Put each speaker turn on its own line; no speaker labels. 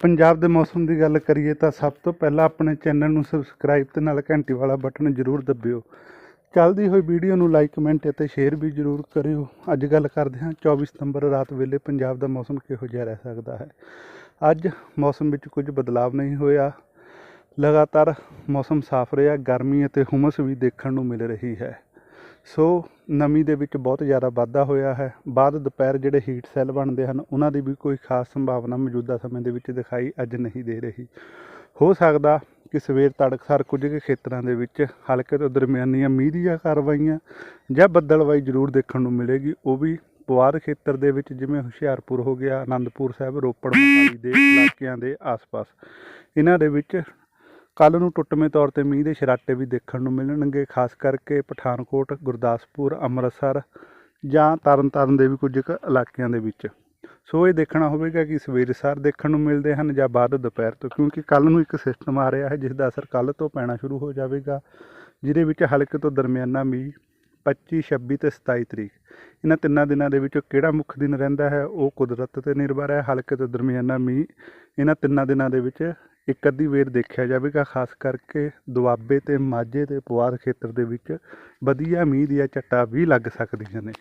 ਪੰਜਾਬ ਦੇ ਮੌਸਮ ਦੀ ਗੱਲ ਕਰੀਏ ਤਾਂ ਸਭ ਤੋਂ ਪਹਿਲਾਂ ਆਪਣੇ ਚੈਨਲ ਨੂੰ ਸਬਸਕ੍ਰਾਈਬ ਤੇ ਨਾਲ ਘੰਟੀ ਵਾਲਾ ਬਟਨ ਜ਼ਰੂਰ ਦੱਬਿਓ। ਚੱਲਦੀ ਹੋਈ ਵੀਡੀਓ ਨੂੰ ਲਾਈਕ, ਕਮੈਂਟ ਅਤੇ ਸ਼ੇਅਰ ਵੀ ਜ਼ਰੂਰ ਕਰਿਓ। ਅੱਜ ਗੱਲ ਕਰਦੇ ਹਾਂ 24 ਸਤੰਬਰ ਰਾਤ ਵੇਲੇ ਪੰਜਾਬ ਦਾ ਮੌਸਮ ਕਿਹੋ ਜਿਹਾ ਰਹਿ ਸਕਦਾ ਹੈ। ਅੱਜ ਮੌਸਮ ਵਿੱਚ ਕੁਝ ਬਦਲਾਵ ਨਹੀਂ ਹੋਇਆ। ਲਗਾਤਾਰ ਮੌਸਮ ਸਾਫ਼ ਰਿਹਾ, ਗਰਮੀ ਅਤੇ ਹੁਮਸ ਵੀ ਦੇਖਣ ਨੂੰ ਮਿਲ ਰਹੀ ਹੈ। ਸੋ ਨਮੀ ਦੇ ਵਿੱਚ ਬਹੁਤ ਜ਼ਿਆਦਾ ਵਾਧਾ ਹੋਇਆ ਹੈ। ਬਾਅਦ ਦੁਪਹਿਰ ਜਿਹੜੇ ਹੀਟ ਸੈੱਲ ਬਣਦੇ ਹਨ, ਉਹਨਾਂ ਦੀ ਵੀ ਕੋਈ ਖਾਸ ਸੰਭਾਵਨਾ ਮੌਜੂਦਾ ਸਮੇਂ ਦੇ ਵਿੱਚ ਦਿਖਾਈ ਅੱਜ ਨਹੀਂ ਦੇ ਰਹੀ। ਹੋ ਸਕਦਾ ਕਿ ਸਵੇਰ ਤੜਕਸਾਰ ਕੁਝ ਕੁ ਖੇਤਰਾਂ ਦੇ ਵਿੱਚ ਹਲਕੇ ਤੋਂ ਦਰਮਿਆਨੀਆਂ ਮੀਂਹ ਦੀਆਂ ਕਾਰਵਾਈਆਂ ਜਾਂ ਬੱਦਲਵਾਈ ਜ਼ਰੂਰ ਦੇਖਣ ਨੂੰ ਮਿਲੇਗੀ। ਉਹ ਵੀ ਪੁਆਧ ਖੇਤਰ ਦੇ ਵਿੱਚ ਜਿਵੇਂ ਹੁਸ਼ਿਆਰਪੁਰ ਹੋ ਗਿਆ ਆਨੰਦਪੁਰ ਸਾਹਿਬ, ਰੋਪੜ, ਮੋਹਾਲੀ ਦੇ ਇਲਾਕਿਆਂ ਦੇ ਆਸ-ਪਾਸ। ਇਹਨਾਂ ਦੇ ਵਿੱਚ ਕੱਲ ਨੂੰ ਟੁੱਟਵੇਂ ਤੌਰ ਤੇ ਮੀਂਹ ਦੇ ਛਰਾਟੇ ਵੀ ਦੇਖਣ ਨੂੰ ਮਿਲਣਗੇ, ਖਾਸ ਕਰਕੇ ਪਠਾਨਕੋਟ, ਗੁਰਦਾਸਪੁਰ, ਅੰਮ੍ਰਿਤਸਰ ਜਾਂ ਤਰਨਤਾਰਨ ਦੇ ਵੀ ਕੁਝ ਕੁ ਇਲਾਕਿਆਂ ਦੇ ਵਿੱਚ। ਸੋ ਇਹ ਦੇਖਣਾ ਹੋਵੇਗਾ ਕਿ ਸਵੇਰ ਸਾਰ ਦੇਖਣ ਨੂੰ ਮਿਲਦੇ ਹਨ ਜਾਂ ਬਾਅਦ ਦੁਪਹਿਰ ਤੋਂ, ਕਿਉਂਕਿ ਕੱਲ ਨੂੰ ਇੱਕ ਸਿਸਟਮ ਆ ਰਿਹਾ ਹੈ ਜਿਸ ਦਾ ਅਸਰ ਕੱਲ ਤੋਂ ਪੈਣਾ ਸ਼ੁਰੂ ਹੋ ਜਾਵੇਗਾ, ਜਿਹਦੇ ਵਿੱਚ ਹਲਕੇ ਤੋਂ ਦਰਮਿਆਨਾ ਮੀਂਹ 25 26 ਤੇ 27 ਤਰੀਕ। ਇਹਨਾਂ ਤਿੰਨਾਂ ਦਿਨਾਂ ਦੇ ਵਿੱਚੋਂ ਕਿਹੜਾ ਮੁੱਖ ਦਿਨ ਰਹਿੰਦਾ ਹੈ, ਉਹ ਕੁਦਰਤ ਤੇ ਨਿਰਭਰ ਹੈ। ਹਲਕੇ ਤੋਂ ਦਰਮਿਆਨਾ ਮੀਂਹ ਇਹਨਾਂ ਤਿੰਨਾਂ ਦਿਨਾਂ ਦੇ ਵਿੱਚ ਇੱਕ ਅੱਧੀ ਵੇਰ ਦੇਖਿਆ ਜਾਵੇਗਾ, ਖਾਸ ਕਰਕੇ ਦੁਆਬੇ ਤੇ ਮਾਝੇ ਤੇ ਪੁਆਧ ਖੇਤਰ ਦੇ ਵਿੱਚ ਵਧੀਆ ਮੀਂਹ ਦੀਆਂ ਝੱਟਾਂ ਵੀ ਲੱਗ ਸਕਦੀਆਂ ਨੇ।